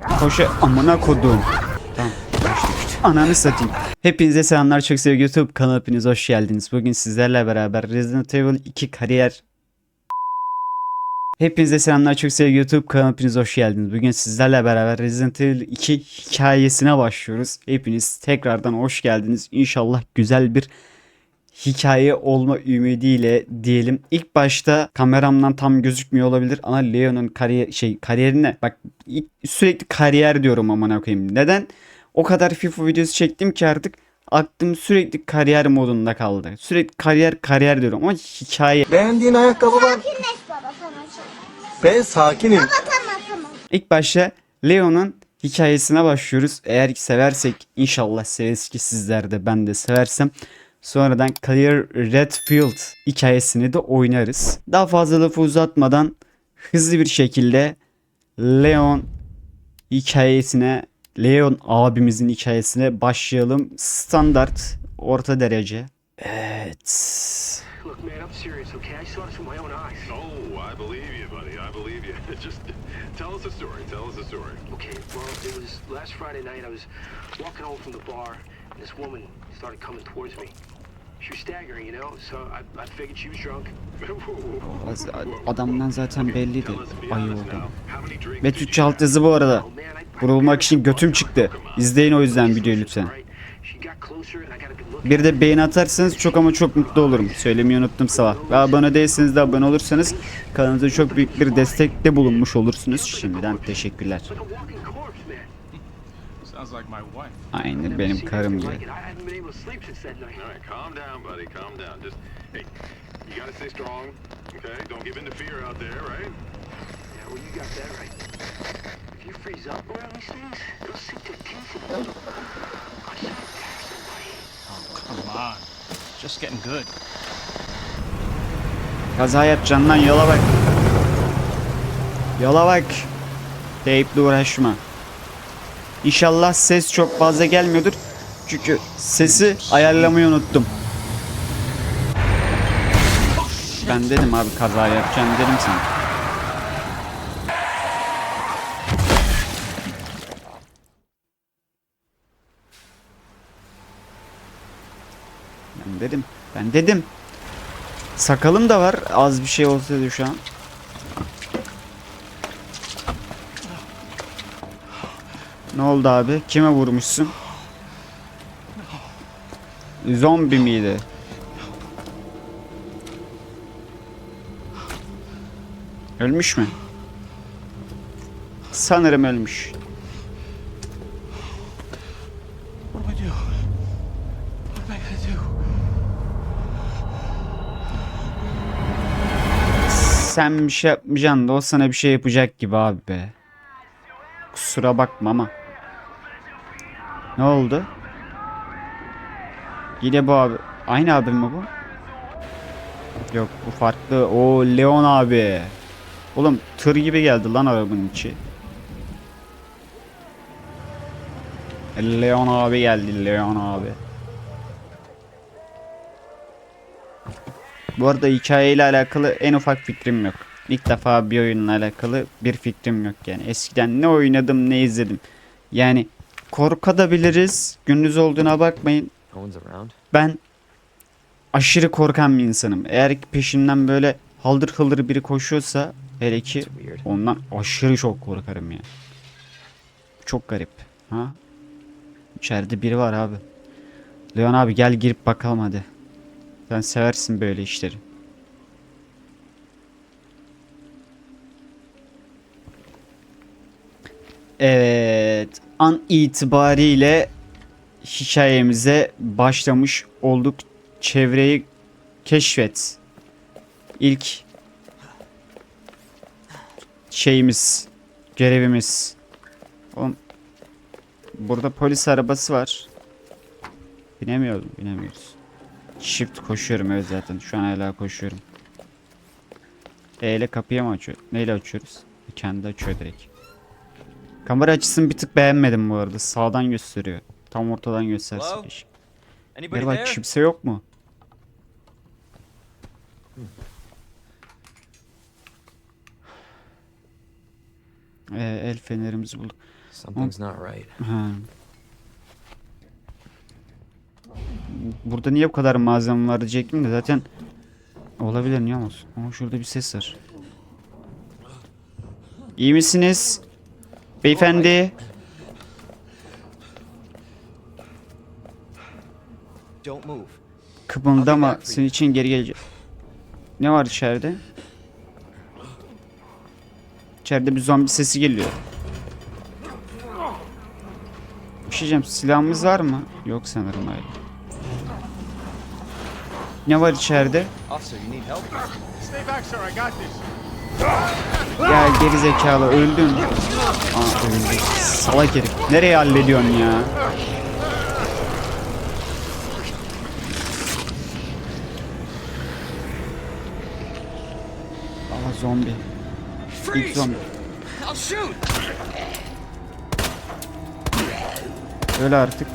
Koşu amına kodum. Tamam. Ananı satayım. Hepinize selamlar çok sevgili YouTube kanalı hepiniz hoş geldiniz. Bugün sizlerle beraber Resident Evil 2 kariyer Hepinize selamlar çok sevgili YouTube kanalı hepiniz hoş geldiniz. Bugün sizlerle beraber Resident Evil 2 hikayesine başlıyoruz. Hepiniz tekrardan hoş geldiniz. İnşallah güzel bir hikaye olma ümidiyle diyelim. İlk başta kameramdan tam gözükmüyor olabilir ama Leon'un kariyer şey kariyerine bak sürekli kariyer diyorum amına koyayım. Neden? O kadar FIFA videosu çektim ki artık aklım sürekli kariyer modunda kaldı. Sürekli kariyer kariyer diyorum ama hikaye. Beğendiğin ayakkabı var. Sakinleş baba tamam tamam. Ben sakinim. Baba tamam tamam. İlk başta Leon'un hikayesine başlıyoruz. Eğer ki seversek inşallah severiz ki sizler de ben de seversem sonradan Clear Redfield hikayesini de oynarız. Daha fazla lafı uzatmadan hızlı bir şekilde Leon hikayesine Leon abimizin hikayesine başlayalım. Standart orta derece. Evet. Look, man, I'm serious, okay? I saw this with my own eyes. Oh, I believe you, buddy. I believe you. Just tell us a story. Tell us a story. Okay, well, it was last Friday night. I was walking home from the bar, this woman started coming towards me. She was staggering, you know, so I, I figured she was drunk. Adamdan zaten belliydi ayı oldu. now. How many drinks Ve did you Türkçe alt have? yazı bu arada. Oh, Vurulmak için götüm çıktı. İzleyin o yüzden videoyu lütfen. Bir de beğeni atarsanız çok ama çok mutlu olurum. Söylemeyi unuttum sabah. Ve abone değilseniz de abone olursanız kanalımıza çok büyük bir destekte bulunmuş olursunuz. Şimdiden teşekkürler. her. Like a walking corpse, man. Sounds like my wife. Aynı benim karım gibi. Like it. I haven't been able to sleep since that night. All right, calm down, buddy. Calm down. Just hey, you gotta stay strong. Okay, don't give in to fear out there, right? Yeah, well, you got that right. If you freeze up around these things, it'll sink their teeth in you. I should attack somebody. Come on. Just getting good. Kaza yapacaksın lan yola bak. Yola bak. Teyple uğraşma. İnşallah ses çok fazla gelmiyordur. Çünkü sesi ayarlamayı unuttum. Ben dedim abi kaza yapacağım dedim sana. Ben dedim. Ben dedim. Sakalım da var. Az bir şey olsaydı şu an. Ne oldu abi? Kime vurmuşsun? Zombi miydi? Ölmüş mü? Sanırım ölmüş. Sen bir şey yapmayacaksın da o sana bir şey yapacak gibi abi be. Kusura bakma ama. Ne oldu? Yine bu abi. Aynı abi mi bu? Yok bu farklı. O Leon abi. Oğlum tır gibi geldi lan arabanın içi. Leon abi geldi Leon abi. Bu arada hikayeyle alakalı en ufak fikrim yok. İlk defa bir oyunla alakalı bir fikrim yok yani. Eskiden ne oynadım ne izledim. Yani korkabiliriz. Gündüz olduğuna bakmayın. Ben aşırı korkan bir insanım. Eğer ki peşimden böyle haldır hıldır biri koşuyorsa hele ki ondan aşırı çok korkarım yani. Çok garip. Ha? İçeride biri var abi. Leon abi gel girip bakalım hadi. Sen seversin böyle işleri. Evet. An itibariyle hikayemize başlamış olduk. Çevreyi keşfet. İlk şeyimiz, görevimiz. Oğlum, burada polis arabası var. Binemiyorum, binemiyoruz. Shift koşuyorum evet zaten. Şu an hala koşuyorum. E ile kapıyı mı açıyor? Neyle açıyoruz? Kendi açıyor direkt. Kamera açısını bir tık beğenmedim bu arada. Sağdan gösteriyor. Tam ortadan gösterse keşke. Merhaba kimse yok mu? Ee, el fenerimizi bulduk. Something's not right. Ha. Burada niye bu kadar malzeme var diyecektim de zaten olabilir niye olmasın. Ama şurada bir ses var. İyi misiniz? Beyefendi. Kıpırdama senin için geri gelecek. Ne var içeride? İçeride bir zombi sesi geliyor. Bir şey diyeceğim, silahımız var mı? Yok sanırım hayır. Ne var içeride? Ya geri zekalı öldün. Aa öldü. Salak herif. Nereye hallediyorsun ya? Aa zombi. İlk zombi. I'll shoot! Öyle artık.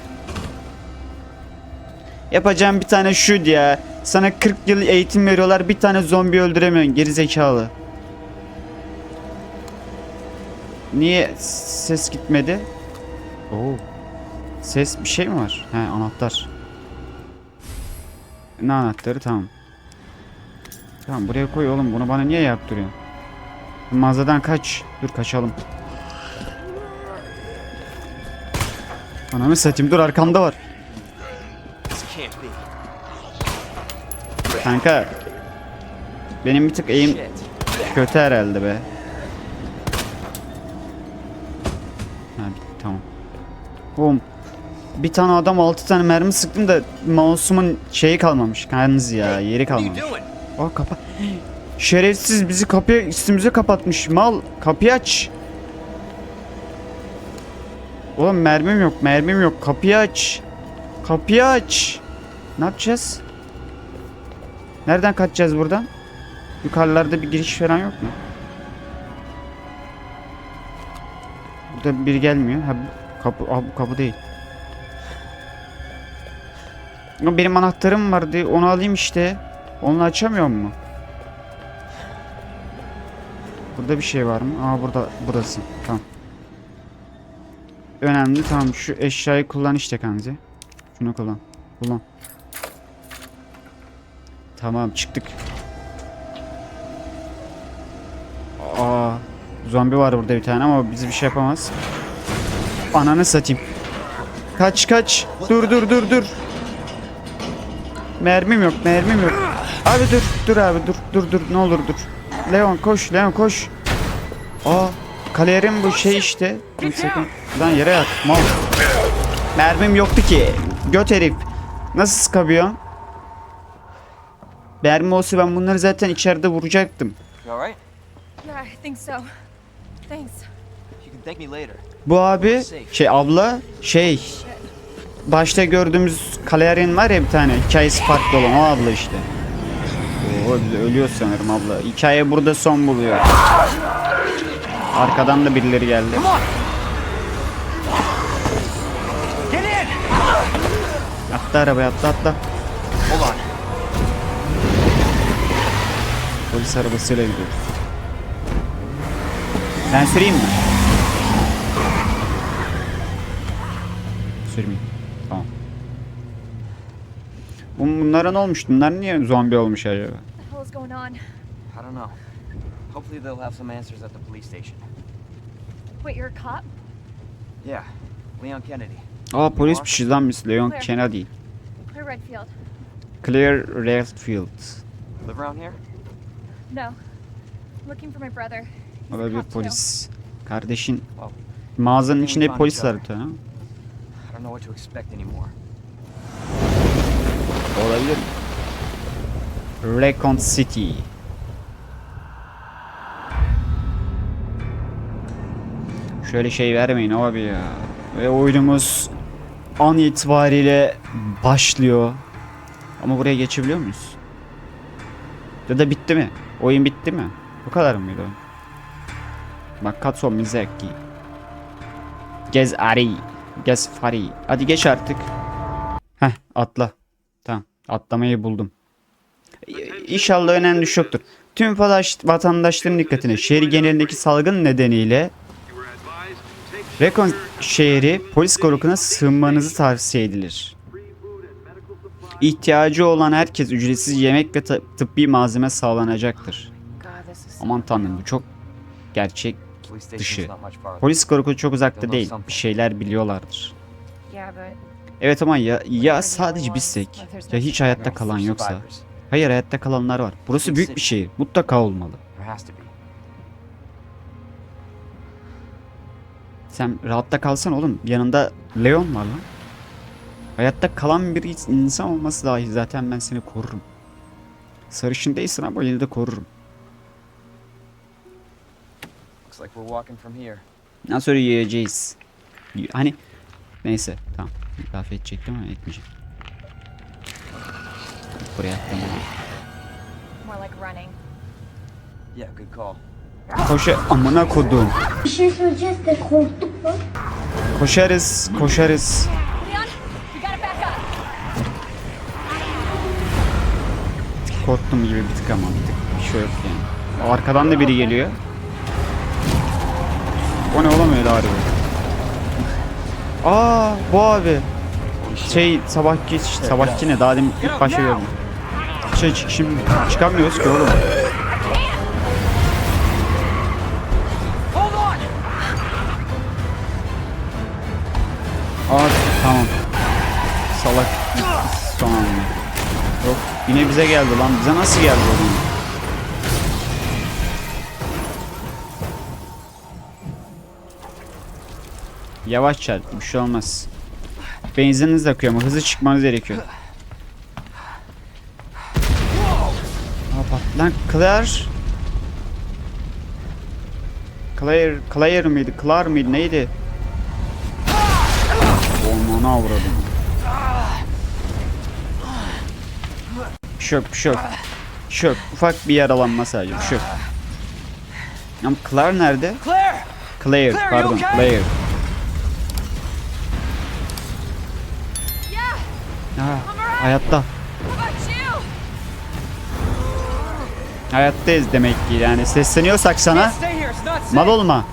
Yapacağım bir tane şut ya. Sana 40 yıl eğitim veriyorlar bir tane zombi öldüremiyorsun geri Niye ses gitmedi? Oo. Ses bir şey mi var? He anahtar. Ne anahtarı tamam. Tamam buraya koy oğlum bunu bana niye yaptırıyorsun? Mağazadan kaç. Dur kaçalım. Ananı satayım dur arkamda var. Kanka. Benim bir tık eğim kötü herhalde be. Oğlum bir tane adam 6 tane mermi sıktım da mouse'umun şeyi kalmamış. Yalnız ya yeri kalmamış. Aa kapa. Şerefsiz bizi kapıya üstümüze kapatmış. Mal kapıyı aç. Oğlum mermim yok mermim yok. Kapıyı aç. Kapıyı aç. Ne yapacağız? Nereden kaçacağız buradan? Yukarılarda bir giriş falan yok mu? Burada biri gelmiyor. Ha kapı, aa, bu kapı değil. Benim anahtarım vardı. Onu alayım işte. Onu açamıyor mu? Burada bir şey var mı? Aa burada burası. Tamam. Önemli tamam şu eşyayı kullan işte kanzi. Şunu kullan. Kullan. Tamam çıktık. Aa zombi var burada bir tane ama bizi bir şey yapamaz. Ananı satayım. Kaç kaç. Dur dur dur dur. Mermim yok mermim yok. Abi dur dur abi dur dur dur ne olur dur. Leon koş Leon koş. Aa kalerin bu şey işte. Bir sakın. Lan yere yat mal. Mermim yoktu ki. Göt herif. Nasıl sıkabiliyorsun? Mermi olsa ben bunları zaten içeride vuracaktım. You alright? Yeah, I think so. Thanks. You can thank me later. Bu abi şey abla şey başta gördüğümüz Kalerin var ya bir tane hikayesi farklı olan o abla işte. Biz ölüyor sanırım abla. Hikaye burada son buluyor. Arkadan da birileri geldi. Atla arabaya atla atla. Polis arabasıyla gidiyoruz. Ben süreyim mi? Sürmeyeyim. Tamam. Bu- Bunlara ne olmuş? Bunlar niye zombi olmuş acaba? I don't know. Hopefully they'll have some answers at the police station. Wait, you're a cop? Yeah, Leon Kennedy. Aa polismişiz lan biz Leon Kennedy. Clear Redfield. Clear Redfield. Live around here? No. Looking for my brother. He's O a da bir cop too. polis. Kardeşin mağazanın içinde bir polis var. I don't know what to expect anymore. Olabilir. Recon City. Şöyle şey vermeyin abi ya. Ve oyunumuz an itibariyle başlıyor. Ama buraya geçebiliyor muyuz? Ya da bitti mi? Oyun bitti mi? Bu kadar mıydı? Bak Katso Mizaki. Gez Ari. Gez Fari. Hadi geç artık. Heh atla. Tamam. Atlamayı buldum. İnşallah önemli şey yoktur. Tüm vatandaşların dikkatine şehir genelindeki salgın nedeniyle Recon şehri polis korukuna sığınmanızı tavsiye edilir. İhtiyacı olan herkes ücretsiz yemek ve tıbbi malzeme sağlanacaktır. Aman tanrım bu çok gerçek dışı. Polis karakolü çok uzakta değil. Bir şeyler biliyorlardır. Evet ama ya, ya sadece bizsek ya hiç hayatta kalan yoksa. Hayır hayatta kalanlar var. Burası büyük bir şehir. Mutlaka olmalı. Sen rahatta kalsan oğlum. Yanında Leon var lan. Hayatta kalan bir insan olması dahi zaten ben seni korurum. Sarışın değilsin ama yine de korurum. Looks like we're walking from here. Daha sonra yiyeceğiz. Hani neyse tamam. Laf edecektim ama etmeyeceğim. Buraya attım. more like running. Yeah, good call. Koşa amına kodum. Bir şey söyleyeceğiz de korktuk lan. Koşarız, koşarız. Korktum gibi bir tık ama bir tık bir şey yok yani. Arkadan da biri geliyor. O ne oğlum öyle harbi. Aa bu abi. Şey sabahki sabahki ne daha demin ilk başta gördüm. Şey çık şimdi çıkamıyoruz ki oğlum. Aa tamam. Salak son anda. Yok yine bize geldi lan. Bize nasıl geldi oğlum? Yavaş çarp. Bir şey olmaz. Benzininiz akıyor ama hızlı çıkmanız gerekiyor. Aa, Lan Claire. Claire, Claire miydi? Claire miydi? Neydi? Şey yok. Bir şey yok. Ufak bir yaralanma sadece, bir şey. Ama Claire nerede? Claire! Claire, pardon? Claire. Ha, hayatta. Hayattayız demek ki yani sesleniyorsak sana mal olma.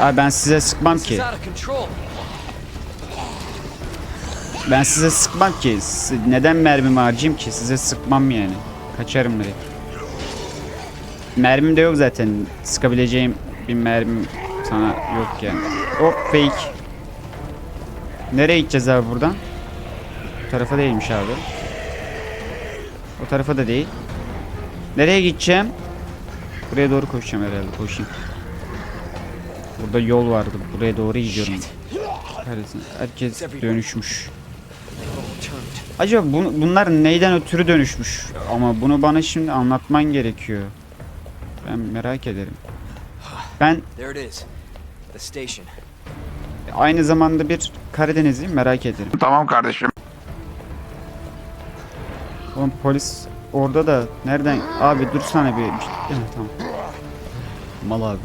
Abi ben size sıkmam ki. Ben size sıkmam ki. Neden mermimi harcayayım ki? Size sıkmam yani. Kaçarım direkt. Mermim de yok zaten. Sıkabileceğim bir mermim sana yok yani. Hop fake. Nereye gideceğiz abi buradan? Bu tarafa değilmiş abi. O tarafa da değil. Nereye gideceğim? Buraya doğru koşacağım herhalde. Koşayım. Burada yol vardı. Buraya doğru gidiyorum. Herkes dönüşmüş. Acaba bu- bunlar neyden ötürü dönüşmüş? Ama bunu bana şimdi anlatman gerekiyor. Ben merak ederim. Ben aynı zamanda bir Karadenizliyim merak ederim. Tamam kardeşim. Oğlum polis orada da nereden? Abi dursana bir. Ha, tamam. Mal abi.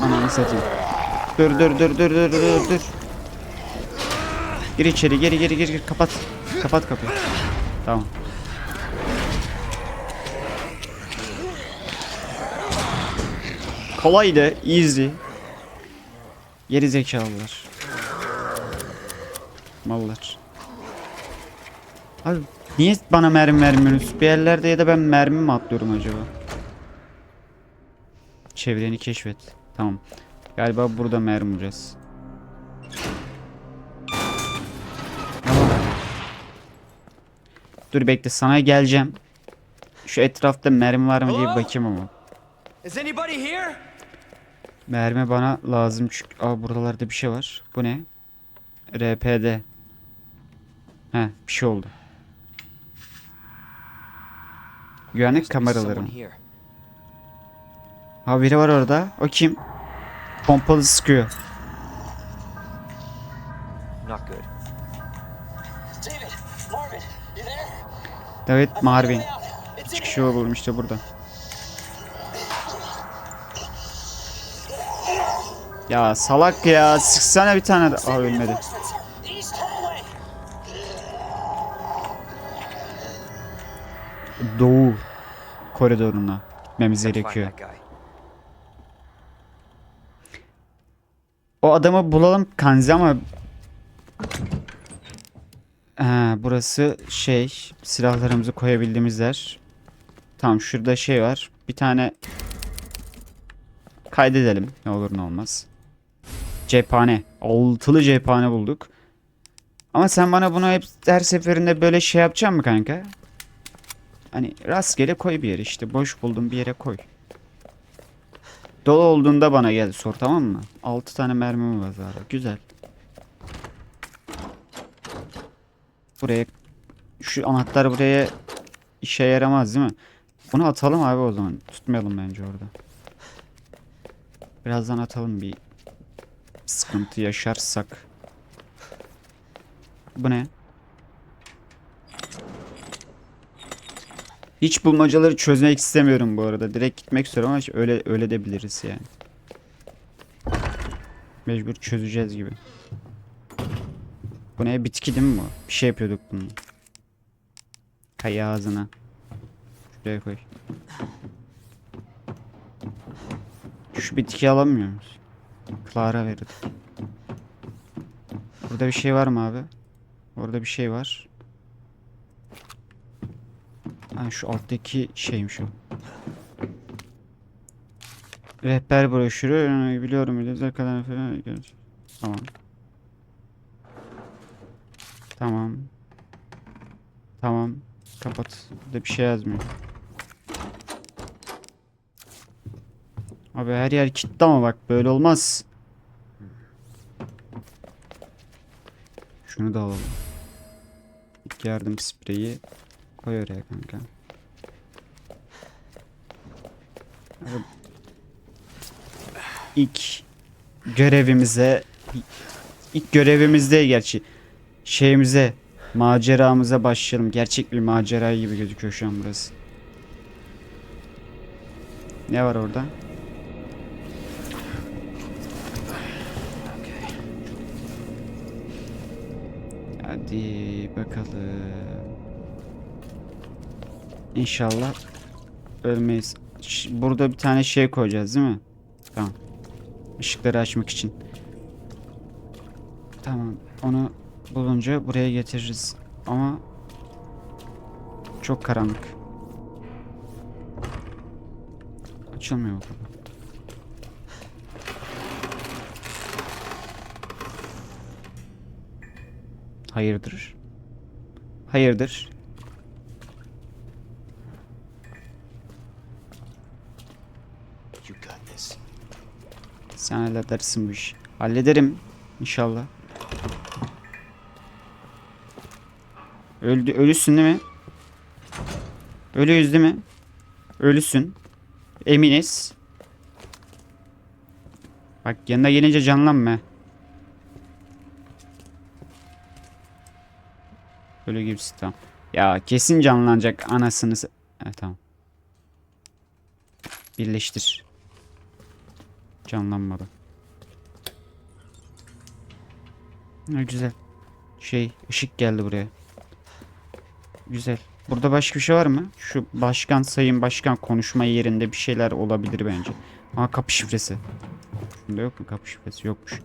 Ananı satayım. Dur dur dur dur dur dur dur. Gir içeri geri geri geri gir kapat. Kapat kapıyı. Tamam. Kolaydı, easy. Geri zekalılar. Mallar. Abi niye bana mermi vermiyorsunuz? Bir yerlerde ya da ben mermi mi atlıyorum acaba? Çevreni keşfet. Tamam. Galiba burada mermi bulacağız. Dur bekle sana geleceğim. Şu etrafta mermi var mı diye bakayım ama. Is anybody here? Mermi bana lazım çünkü. Aa buralarda bir şey var. Bu ne? RPD. He bir şey oldu. Güvenlik kameraları mı? Ha biri var orada. O kim? Pompalı sıkıyor. Not good. Evet Marvin. Çıkışı bulmuş işte burada. Ya salak ya sıksana bir tane de. Aa ölmedi. doğu koridoruna gitmemiz gerekiyor. O adamı bulalım Kanzi ama Ha, burası şey silahlarımızı koyabildiğimiz yer. Tamam şurada şey var. Bir tane kaydedelim. Ne olur ne olmaz. Cephane. Altılı cephane bulduk. Ama sen bana bunu hep her seferinde böyle şey yapacaksın mı kanka? Hani rastgele koy bir yere işte. Boş buldum bir yere koy. Dolu olduğunda bana gel sor tamam mı? 6 tane mermim var zaten. Güzel. Buraya şu anahtar buraya işe yaramaz değil mi? Bunu atalım abi o zaman. Tutmayalım bence orada. Birazdan atalım bir sıkıntı yaşarsak. Bu ne? Hiç bulmacaları çözmek istemiyorum bu arada. Direkt gitmek istiyorum ama öyle öyle de biliriz yani. Mecbur çözeceğiz gibi. Bu ne? Bitki değil mi bu? Bir şey yapıyorduk bunu. Kayı ağzına. Şuraya koy. Şu bitkiyi alamıyor musun? Clara verir. Burada bir şey var mı abi? Orada bir şey var. Ha şu alttaki şeymiş o. Rehber broşürü biliyorum biliyoruz kadar falan. Tamam. Tamam. Tamam. Kapat. Burada bir şey yazmıyor. Abi her yer kilitli ama bak böyle olmaz. Şunu da alalım. İlk yardım spreyi koy oraya kanka. Abi, İlk görevimize ilk görevimizde gerçi şeyimize maceramıza başlayalım. Gerçek bir macera gibi gözüküyor şu an burası. Ne var orada? Hadi bakalım. İnşallah ölmeyiz. Burada bir tane şey koyacağız değil mi? Tamam. Işıkları açmak için. Tamam. Onu bulunca buraya getiririz. Ama çok karanlık. Açılmıyor bu. Hayırdır? Hayırdır? You got this. Sen halledersin bu işi. Hallederim. İnşallah. Öldü, ölüsün değil mi? Ölüyüz değil mi? Ölüsün. Eminiz. Bak yanına gelince canlanma. Ölü gibisin tamam. Ya kesin canlanacak anasını. Evet tamam. Birleştir. Canlanmadı. Ha, güzel. Şey ışık geldi buraya. Güzel. Burada başka bir şey var mı? Şu başkan sayın başkan konuşma yerinde bir şeyler olabilir bence. Aa kapı şifresi. Şunda yok mu kapı şifresi? Yokmuş.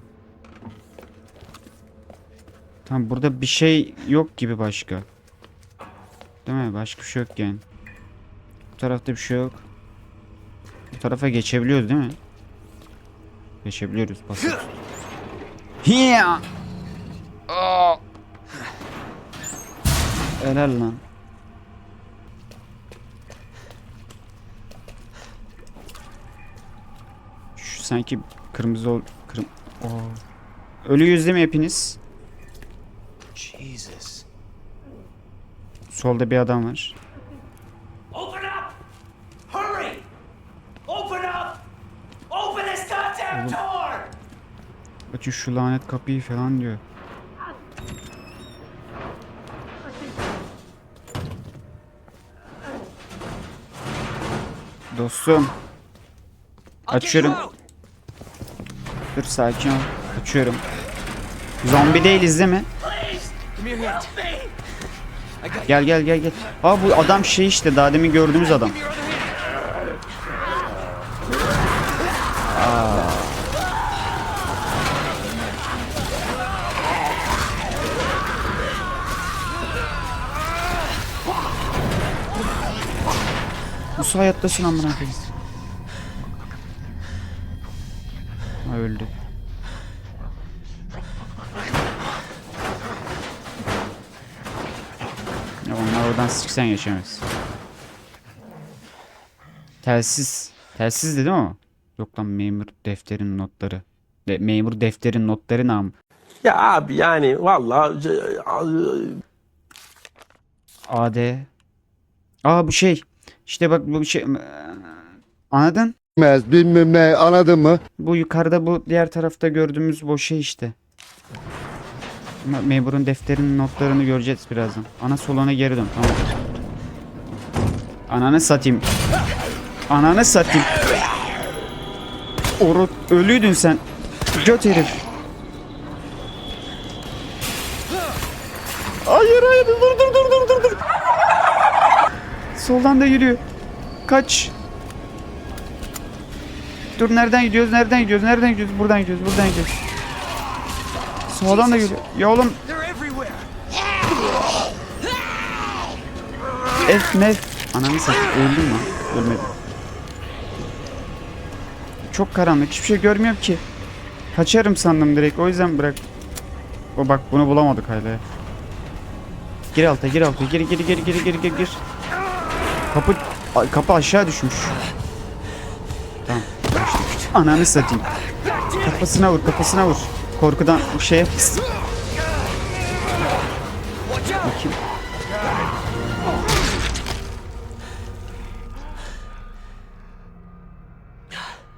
Tamam burada bir şey yok gibi başka. Değil mi? Başka bir şey yok yani. Bu tarafta bir şey yok. Bu tarafa geçebiliyoruz değil mi? Geçebiliyoruz. Basıyoruz. Hiya! Aa! Helal lan. Şu sanki kırmızı ol... Kırm... Oo. Ölüyüz değil mi hepiniz? Jesus. Solda bir adam var. Open up! Hurry! Open up! Open this goddamn door! Açın şu lanet kapıyı falan diyor. Dostum. Açıyorum. Dur sakin ol. Açıyorum. Zombi değiliz değil mi? Gel gel gel gel. Aa bu adam şey işte daha demin gördüğümüz adam. Nasıl hayattasın amına koyayım? Oradan sıksan geçemez. Telsiz. Telsiz dedi mi o? Yok lan memur defterin notları. De, memur defterin notları nam. Ya abi yani vallahi AD. Aa bu şey. İşte bak bu şey. Anladın? bilmez bilmem ne anladın mı? Bu yukarıda bu diğer tarafta gördüğümüz bu şey işte. Me- Memurun defterinin notlarını göreceğiz birazdan. Ana solana geri dön tamam. Ananı satayım. Ananı satayım. Oru ölüydün sen. Göt herif. Hayır hayır dur dur dur dur dur dur. Soldan da yürüyor. Kaç. Dur nereden gidiyoruz? Nereden gidiyoruz? Nereden gidiyoruz? Buradan gidiyoruz. Buradan gidiyoruz. Sağdan da geliyor. Ya oğlum. F ne? Ananı satayım. Öldüm lan. Ölmedim. Çok karanlık. Hiçbir şey görmüyorum ki. Kaçarım sandım direkt. O yüzden bırak. O bak bunu bulamadık hala. Gir alta gir alta. Gir gir gir gir gir gir gir. Kapı kapı aşağı düşmüş. Tamam. Ananı satayım. Kafasına vur, kafasına vur. Korkudan bir şeye. Bakayım.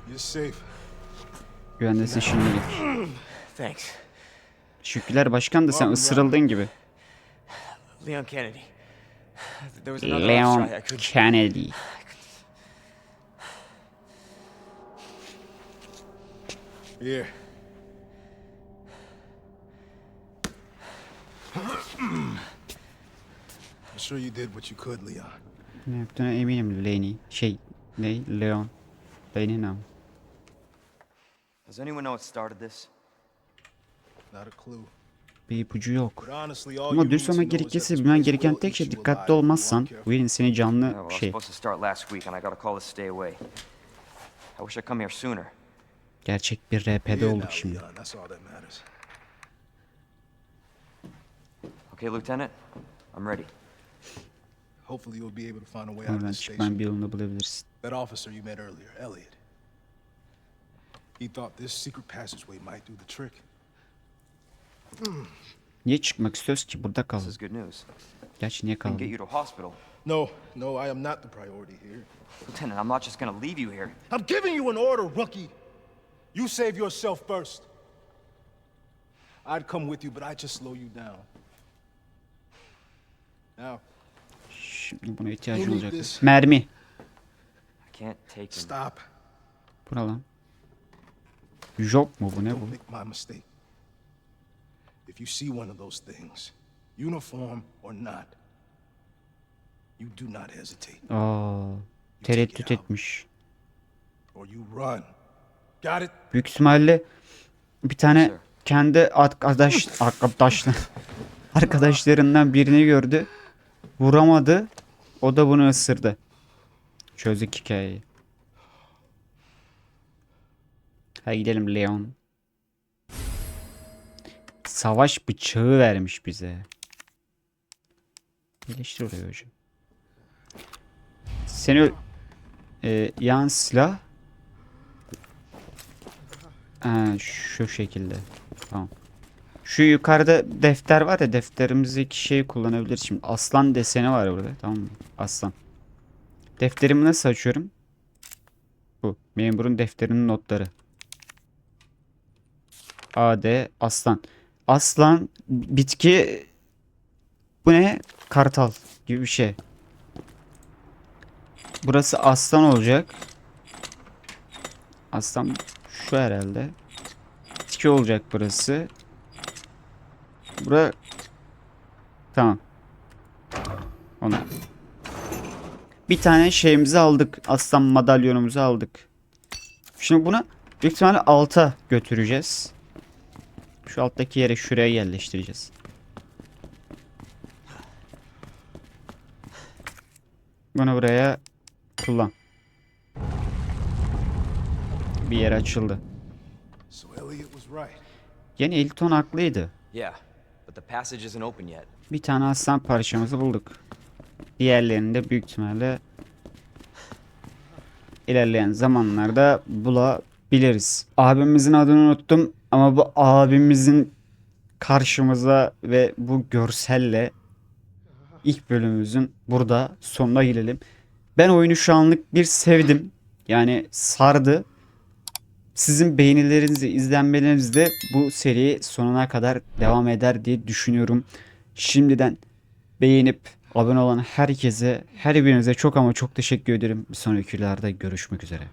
You're safe. Güvendesin şimdilik. Thanks. Şükürler başkan da sen ısırıldığın gibi. Leon Kennedy. There was another Leon Kennedy. Here. I'm sure you did what you could, Leon. Ne yaptığına eminim Lenny. Şey, ne? Leon. Lenny nam. Does anyone know what started this? Not a clue. Bir ipucu yok. But honestly, all Ama you dürüst need to olmak gerekirse bilmen gereken tek şey you dikkatli olmazsan yerin seni canlı was şey supposed to start last week Okay, Lieutenant? I'm ready. Hopefully you'll be able to find a way out of Oradan this çıkmanın bir station. yolunu bulabilirsin. That officer you met earlier, Elliot. He thought this secret passageway might do the trick. Niye çıkmak istiyoruz ki? Burada This kalalım. is good news. Gerçi niye I can get kalalım? you to hospital. No, no, I am not the priority here. Lieutenant, I'm not just gonna leave you here. I'm giving you an order, rookie. You save yourself first. I'd come with you, but I just slow you down. Şimdi buna ihtiyacım olacak. Mermi. I can't take him. stop. Bu ne lan? Job mu bu ne bu? If you see one of those things, uniform or not, you do not hesitate, Aa, tereddüt etmiş. or you run. Got it? Büyük ihtimalle bir tane kendi arkadaş arkadaş arkadaşlarından birini gördü. Vuramadı. O da bunu ısırdı. Çözdük hikayeyi. Hadi gidelim Leon. Savaş bıçağı vermiş bize. Birleştir oraya hocam. Seni e, yan silah Ha, şu şekilde. Tamam. Şu yukarıda defter var ya defterimizdeki şeyi kullanabilir şimdi. Aslan deseni var burada tamam mı? Aslan. Defterimi nasıl açıyorum? Bu. Memurun defterinin notları. AD aslan. Aslan bitki bu ne? Kartal gibi bir şey. Burası aslan olacak. Aslan şu herhalde. Bitki olacak burası. Bura tamam. Onu. Bir tane şeyimizi aldık. Aslan madalyonumuzu aldık. Şimdi bunu büyük ihtimalle alta götüreceğiz. Şu alttaki yere şuraya yerleştireceğiz. Bunu buraya kullan. Bir yer açıldı. Yine Elton haklıydı. Yeah, Bir tane aslan parçamızı bulduk. Diğerlerini de büyük ihtimalle ilerleyen zamanlarda bulabiliriz. Abimizin adını unuttum ama bu abimizin karşımıza ve bu görselle ilk bölümümüzün burada sonuna gelelim. Ben oyunu şu anlık bir sevdim. Yani sardı. Sizin beğenilerinizi, izlenmeleriniz de bu seri sonuna kadar devam eder diye düşünüyorum. Şimdiden beğenip abone olan herkese, her birinize çok ama çok teşekkür ederim. Bir sonraki görüşmek üzere.